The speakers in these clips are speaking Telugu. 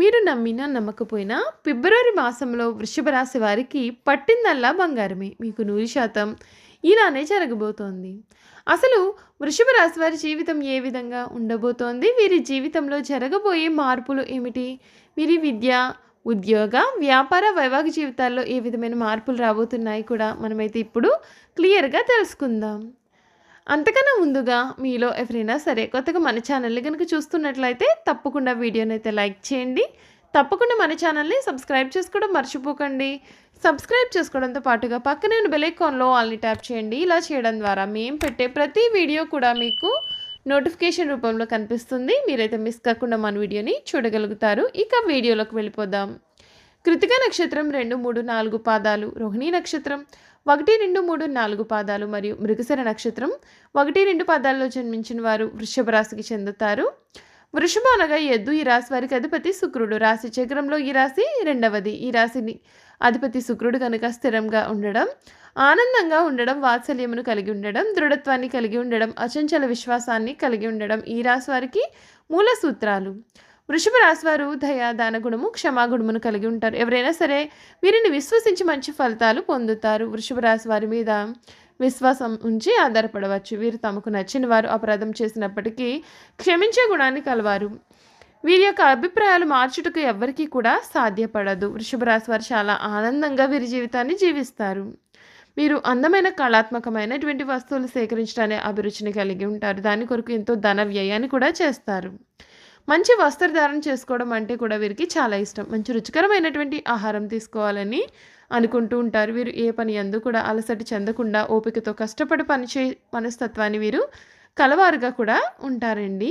మీరు నమ్మినా నమ్మకపోయినా ఫిబ్రవరి మాసంలో వృషభ రాశి వారికి పట్టిందల్లా బంగారమే. మీకు నూరు శాతం ఇలానే జరగబోతోంది. అసలు వృషభ రాశి వారి జీవితం ఏ విధంగా ఉండబోతోంది? వీరి జీవితంలో జరగబోయే మార్పులు ఏమిటి? వీరి విద్య ఉద్యోగ వ్యాపార వైవాహిక జీవితాల్లో ఏ విధమైన మార్పులు రాబోతున్నాయి కూడా మనమైతే ఇప్పుడు క్లియర్గా తెలుసుకుందాం. అంతకన్నా ముందుగా మీలో ఎవరైనా సరే కొత్తగా మన ఛానల్ని కనుక చూస్తున్నట్లయితే తప్పకుండా వీడియోని అయితే లైక్ చేయండి. తప్పకుండా మన ఛానల్ని సబ్స్క్రైబ్ చేసుకోవడం మర్చిపోకండి. సబ్స్క్రైబ్ చేసుకోవడంతో పాటుగా పక్కనే బెలైకాన్లో ఆల్ని ట్యాప్ చేయండి. ఇలా చేయడం ద్వారా మేము పెట్టే ప్రతి వీడియో కూడా మీకు నోటిఫికేషన్ రూపంలో కనిపిస్తుంది. మీరైతే మిస్ కాకుండా మన వీడియోని చూడగలుగుతారు. ఇక వీడియోలోకి వెళ్ళిపోదాం. కృతిక నక్షత్రం రెండు మూడు నాలుగు పాదాలు. రోహిణి నక్షత్రం. ఒకటి రెండు మూడు నాలుగు పాదాలు మరియు మృగశిర నక్షత్రం. ఒకటి రెండు పాదాల్లో జన్మించిన వారు వృషభ రాశికి చెందుతారు. వృషభ అనగా ఎద్దు. ఈ రాశి వారికి అధిపతి శుక్రుడు. రాశి చక్రంలో ఈ రాశి రెండవది. ఈ రాశిని అధిపతి శుక్రుడు కనుక స్థిరంగా ఉండడం ఆనందంగా ఉండడం వాత్సల్యమును కలిగి ఉండడం దృఢత్వాన్ని కలిగి ఉండడం అచంచల విశ్వాసాన్ని కలిగి ఉండడం ఈ రాశి వారికి మూల సూత్రాలు. వృషభ రాశి వారు దయ దాన గుణము క్షమాగుణమును కలిగి ఉంటారు. ఎవరైనా సరే వీరిని విశ్వసించి మంచి ఫలితాలు పొందుతారు. వృషభ రాశి వారి మీద విశ్వాసం ఉంచి ఆధారపడవచ్చు. వీరు తమకు నచ్చిన వారు అపరాధం చేసినప్పటికీ క్షమించే గుణాన్ని కలవారు. వీరి యొక్క అభిప్రాయాలు మార్చుటకు ఎవ్వరికీ కూడా సాధ్యపడదు. వృషభ రాశి వారు చాలా ఆనందంగా వీరి జీవితాన్ని జీవిస్తారు. వీరు అందమైన కళాత్మకమైనటువంటి వస్తువులు సేకరించడానికి అభిరుచిని కలిగి ఉంటారు. దాని కొరకు ఎంతో ధన వ్యయాన్ని కూడా చేస్తారు. మంచి వస్త్రధారణ చేసుకోవడం అంటే కూడా వీరికి చాలా ఇష్టం. మంచి రుచికరమైనటువంటి ఆహారం తీసుకోవాలని అనుకుంటూ ఉంటారు. వీరు ఏ పని ఎందు కూడా అలసట చెందకుండా ఓపికతో కష్టపడి పనిచే మనస్తత్వాన్ని వీరు కలవారుగా కూడా ఉంటారండి.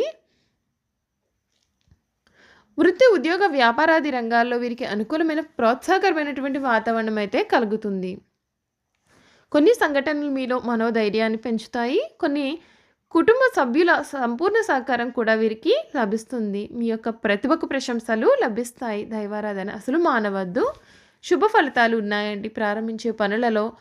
వృత్తి ఉద్యోగ వ్యాపారాది రంగాల్లో వీరికి అనుకూలమైన ప్రోత్సాహకరమైనటువంటి వాతావరణం అయితే కలుగుతుంది. కొన్ని సంఘటనలు మీలో మనోధైర్యాన్ని పెంచుతాయి. కొన్ని కుటుంబ సభ్యుల సంపూర్ణ సహకారం కూడా వీరికి లభిస్తుంది. మీ యొక్క ప్రతిభకు ప్రశంసలు లభిస్తాయి. దైవారాధన అసలు మానవద్దు. శుభ ఫలితాలు ఉన్నాయండి. ప్రారంభించే పనులలో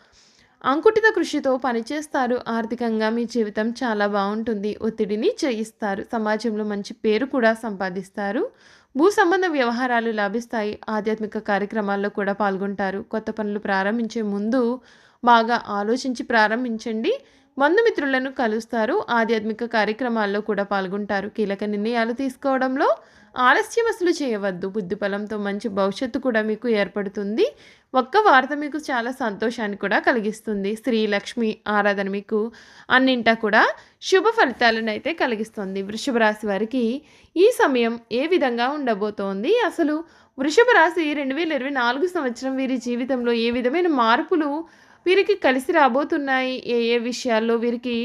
అంకుటిత కృషితో పనిచేస్తారు. ఆర్థికంగా మీ జీవితం చాలా బాగుంటుంది. ఒత్తిడిని చేయిస్తారు. సమాజంలో మంచి పేరు కూడా సంపాదిస్తారు. భూ సంబంధ వ్యవహారాలు లాభిస్తాయి. ఆధ్యాత్మిక కార్యక్రమాల్లో కూడా పాల్గొంటారు. కొత్త పనులు ప్రారంభించే ముందు బాగా ఆలోచించి ప్రారంభించండి. బంధుమిత్రులను కలుస్తారు. ఆధ్యాత్మిక కార్యక్రమాల్లో కూడా పాల్గొంటారు. కీలక నిర్ణయాలు తీసుకోవడంలో ఆలస్యం అసలు చేయవద్దు. బుద్ధిబలంతో మంచి భవిష్యత్తు కూడా మీకు ఏర్పడుతుంది. ఒక్క వార్త మీకు చాలా సంతోషాన్ని కూడా కలిగిస్తుంది. శ్రీ లక్ష్మి ఆరాధన మీకు అన్నింటా కూడా శుభ ఫలితాలను అయితే కలిగిస్తుంది. వృషభ రాశి వారికి ఈ సమయం ఏ విధంగా ఉండబోతోంది? అసలు వృషభ రాశి రెండు వేల ఇరవై నాలుగు సంవత్సరం వీరి జీవితంలో ఏ విధమైన మార్పులు వీరికి కలిసి రాబోతున్నాయి ఏ ఏ విషయాల్లో వీరికి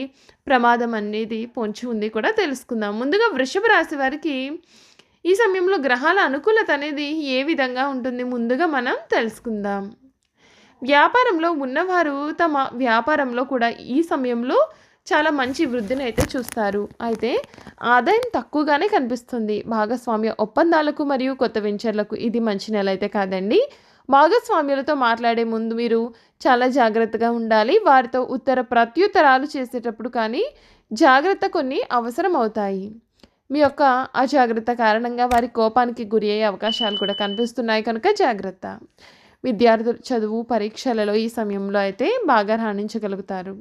ప్రమాదం అనేది పొంచి ఉంది కూడా తెలుసుకుందాం. ముందుగా వృషభ రాశి వారికి ఈ సమయంలో గ్రహాల అనుకూలత అనేది ఏ విధంగా ఉంటుంది ముందుగా మనం తెలుసుకుందాం. వ్యాపారంలో ఉన్నవారు తమ వ్యాపారంలో కూడా ఈ సమయంలో చాలా మంచి వృద్ధిని అయితే చూస్తారు. అయితే ఆదాయం తక్కువగానే కనిపిస్తుంది. భాగస్వామ్య ఒప్పందాలకు మరియు కొత్త వెంచర్లకు ఇది మంచి నెల అయితే కాదండి. భాగస్వామ్యులతో మాట్లాడే ముందు మీరు చాలా జాగ్రత్తగా ఉండాలి. వారితో ఉత్తర ప్రత్యుత్తరాలు చేసేటప్పుడు కానీ జాగ్రత్త కొన్ని అవసరం అవుతాయి. మీ యొక్క అజాగ్రత్త కారణంగా వారి కోపానికి గురి అయ్యే అవకాశాలు కూడా కనిపిస్తున్నాయి కనుక జాగ్రత్త. విద్యార్థులు చదువు పరీక్షలలో ఈ సమయంలో అయితే బాగా రాణించగలుగుతారు.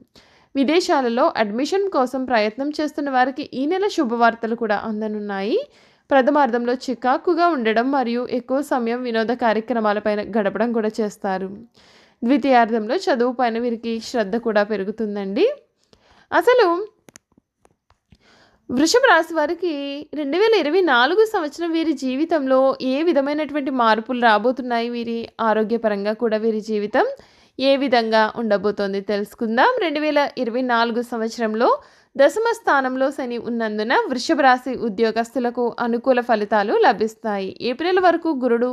విదేశాలలో అడ్మిషన్ కోసం ప్రయత్నం చేస్తున్న వారికి ఈ నెల శుభవార్తలు కూడా అందనున్నాయి. ప్రథమార్థంలో చికాకుగా ఉండడం మరియు ఎక్కువ సమయం వినోద కార్యక్రమాలపైన గడపడం కూడా చేస్తారు. ద్వితీయార్థంలో చదువు పైన వీరికి శ్రద్ధ కూడా పెరుగుతుందండి. అసలు వృషభ రాశి వారికి రెండు వేల ఇరవై నాలుగు సంవత్సరం వీరి జీవితంలో ఏ విధమైనటువంటి మార్పులు రాబోతున్నాయి? వీరి ఆరోగ్యపరంగా కూడా వీరి జీవితం ఏ విధంగా ఉండబోతోంది? తెలుసుకుందాం. రెండు వేల ఇరవై నాలుగు సంవత్సరంలో దశమ స్థానంలో శని ఉన్నందున వృషభ రాశి ఉద్యోగస్తులకు అనుకూల ఫలితాలు లభిస్తాయి. ఏప్రిల్ వరకు గురుడు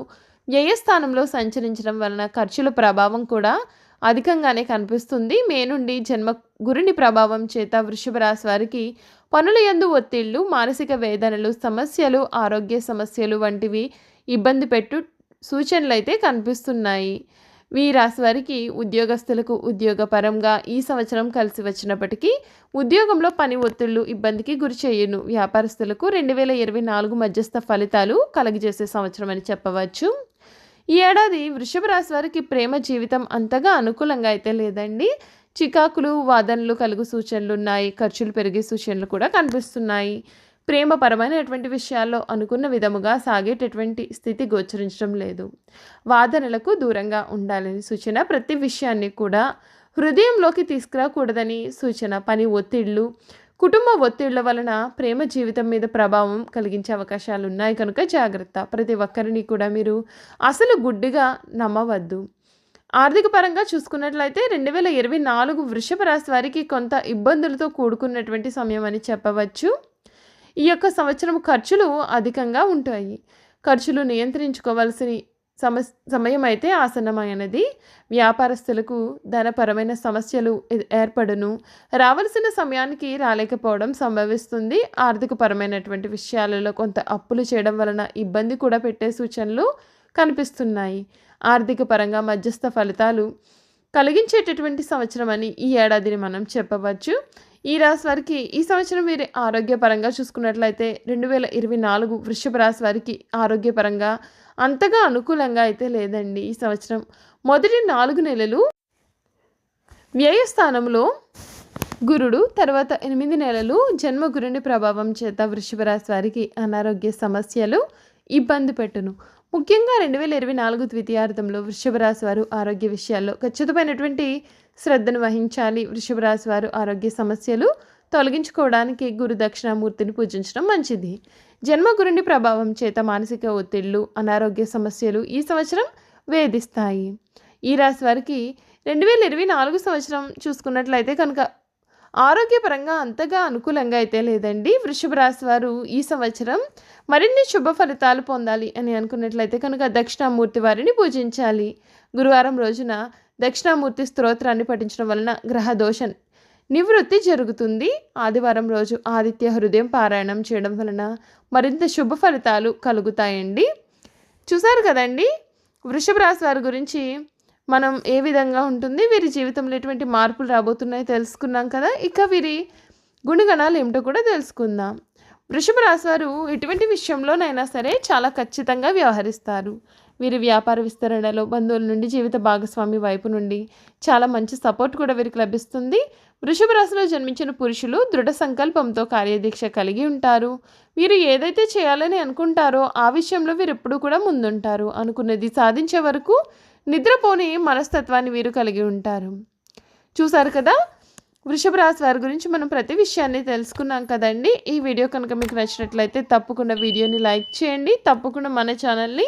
వ్యయస్థానంలో సంచరించడం వలన ఖర్చుల ప్రభావం కూడా అధికంగానే కనిపిస్తుంది. మే నుండి జన్మ గురుని ప్రభావం చేత వృషభ రాశి వారికి పనుల యందు ఒత్తిళ్ళు మానసిక వేదనలు సమస్యలు ఆరోగ్య సమస్యలు వంటివి ఇబ్బంది పెట్టు సూచనలు అయితే కనిపిస్తున్నాయి. ఈ రాశి వారికి ఉద్యోగస్తులకు ఉద్యోగపరంగా ఈ సంవత్సరం కలిసి వచ్చినప్పటికీ ఉద్యోగంలో పని ఒత్తిళ్ళు ఇబ్బందికి గురి చేయను. వ్యాపారస్తులకు రెండు వేల ఇరవై నాలుగు మధ్యస్థ ఫలితాలు కలగజేసే సంవత్సరం అని చెప్పవచ్చు. ఈ ఏడాది వృషభ రాశి వారికి ప్రేమ జీవితం అంతగా అనుకూలంగా అయితే లేదండి. చికాకులు వాదనలు కలుగు సూచనలు ఉన్నాయి. ఖర్చులు పెరిగే సూచనలు కూడా కనిపిస్తున్నాయి. ప్రేమపరమైనటువంటి విషయాల్లో అనుకున్న విధముగా సాగేటటువంటి స్థితి గోచరించడం లేదు. వాదనలకు దూరంగా ఉండాలని సూచన ప్రతి విషయాన్ని కూడా హృదయంలోకి తీసుకురాకూడదని సూచన. పని ఒత్తిళ్ళు కుటుంబ ఒత్తిళ్ళ వలన ప్రేమ జీవితం మీద ప్రభావం కలిగించే అవకాశాలు ఉన్నాయి. కనుక జాగ్రత్త. ప్రతి ఒక్కరిని కూడా మీరు అసలు గుడ్డిగా నమ్మవద్దు. ఆర్థిక పరంగా చూసుకున్నట్లయితే రెండు వేల ఇరవై నాలుగు వృషభ రాశి వారికి కొంత ఇబ్బందులతో కూడుకున్నటువంటి సమయం అని చెప్పవచ్చు. ఈ యొక్క సంవత్సరం ఖర్చులు అధికంగా ఉంటాయి. ఖర్చులు నియంత్రించుకోవాల్సిన సమ సమయం అయితే ఆసన్నమైనది. వ్యాపారస్తులకు ధనపరమైన సమస్యలు ఏర్పడును. రావలసిన సమయానికి రాలేకపోవడం సంభవిస్తుంది. ఆర్థికపరమైనటువంటి విషయాలలో కొంత అప్పులు చేయడం వలన ఇబ్బంది కూడా పెట్టే సూచనలు కనిపిస్తున్నాయి. ఆర్థిక పరంగా మధ్యస్థ ఫలితాలు కలిగించేటటువంటి సంవత్సరం అని ఈ ఏడాదిని మనం చెప్పవచ్చు. ఈ రాశి వారికి ఈ సంవత్సరం మీరు ఆరోగ్యపరంగా చూసుకున్నట్లయితే రెండు వేల ఇరవై నాలుగు వృషభ రాశి వారికి ఆరోగ్యపరంగా అంతగా అనుకూలంగా అయితే లేదండి ఈ సంవత్సరం. మొదటి నాలుగు నెలలు వ్యయస్థానంలో గురుడు తర్వాత ఎనిమిది నెలలు జన్మ గురుని ప్రభావం చేత వృషభ రాశి వారికి అనారోగ్య సమస్యలు ఇబ్బంది పెట్టును. ముఖ్యంగా రెండు వేల ఇరవై నాలుగు ద్వితీయార్థంలో వృషభ రాశి వారు ఆరోగ్య విషయాల్లో ఖచ్చితమైనటువంటి శ్రద్ధను వహించాలి. వృషభ రాశి వారు ఆరోగ్య సమస్యలు తొలగించుకోవడానికి గురు దక్షిణామూర్తిని పూజించడం మంచిది. జన్మగురుని ప్రభావం చేత మానసిక ఒత్తిళ్ళు అనారోగ్య సమస్యలు ఈ సంవత్సరం వేధిస్తాయి. ఈ రాశి వారికి రెండు వేల ఇరవై నాలుగు సంవత్సరం చూసుకున్నట్లయితే కనుక ఆరోగ్యపరంగా అంతగా అనుకూలంగా అయితే లేదండి. వృషభ రాశి వారు ఈ సంవత్సరం మరిన్ని శుభ ఫలితాలు పొందాలి అని అనుకున్నట్లయితే కనుక దక్షిణామూర్తి వారిని పూజించాలి. గురువారం రోజున దక్షిణామూర్తి స్తోత్రాన్ని పఠించడం వలన గ్రహ దోషం నివృత్తి జరుగుతుంది. ఆదివారం రోజు ఆదిత్య హృదయం పారాయణం చేయడం వలన మరింత శుభ ఫలితాలు కలుగుతాయండి. చూసారు కదండి? వృషభ రాశి వారి గురించి మనం ఏ విధంగా ఉంటుంది? వీరి జీవితంలో ఎటువంటి మార్పులు రాబోతున్నాయో తెలుసుకున్నాం కదా? ఇక వీరి గుణగణాలు ఏమిటో కూడా తెలుసుకుందాం. వృషభ రాశి వారు ఎటువంటి విషయంలోనైనా సరే చాలా ఖచ్చితంగా వ్యవహరిస్తారు. వీరి వ్యాపార విస్తరణలో బంధువుల నుండి జీవిత భాగస్వామి వైపు నుండి చాలా మంచి సపోర్ట్ కూడా వీరికి లభిస్తుంది. వృషభ రాశిలో జన్మించిన పురుషులు దృఢ సంకల్పంతో కార్యదీక్ష కలిగి ఉంటారు. వీరు ఏదైతే చేయాలని అనుకుంటారో ఆ విషయంలో వీరు ఎప్పుడూ కూడా ముందుంటారు. అనుకున్నది సాధించే వరకు నిద్రపోని మనస్తత్వాన్ని వీరు కలిగి ఉంటారు. చూసారు కదా? వృషభ రాశి వారి గురించి మనం ప్రతి విషయాన్ని తెలుసుకున్నాం కదండి. ఈ వీడియో కనుక మీకు నచ్చినట్లయితే తప్పకుండా వీడియోని లైక్ చేయండి. తప్పకుండా మన ఛానల్ని